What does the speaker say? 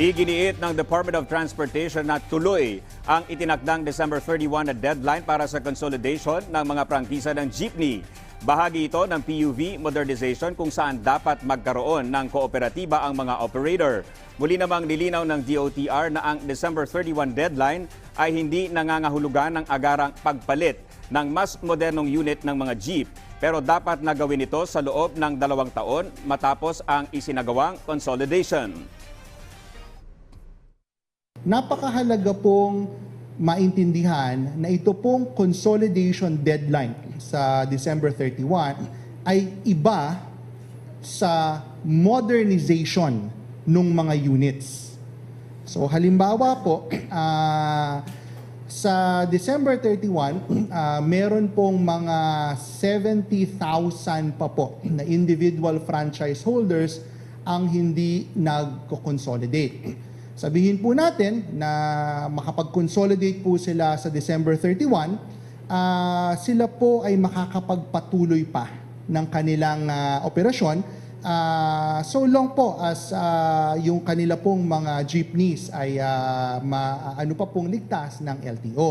Iginiit ng Department of Transportation na tuloy ang itinakdang December 31 na deadline para sa consolidation ng mga prangkisa ng jeepney. Bahagi ito ng PUV modernization kung saan dapat magkaroon ng kooperatiba ang mga operator. Muli namang nilinaw ng DOTR na ang December 31 deadline ay hindi nangangahulugan ng agarang pagpalit ng mas modernong unit ng mga jeep pero dapat na gawin ito sa loob ng dalawang taon matapos ang isinagawang consolidation. Napakahalaga pong maintindihan na ito pong consolidation deadline sa December 31 ay iba sa modernization ng mga units. So halimbawa po, ah, sa December 31, ah, meron pong mga 70,000 pa po na individual franchise holders ang hindi nagko-consolidate. Sabihin po natin na makapag-consolidate po sila sa December 31, ah, sila po ay makakapagpatuloy pa ng kanilang ah, operasyon ah, so long po as ah, yung kanila pong mga jeepneys ay ah, ma- ano pa pong ligtas ng LTO.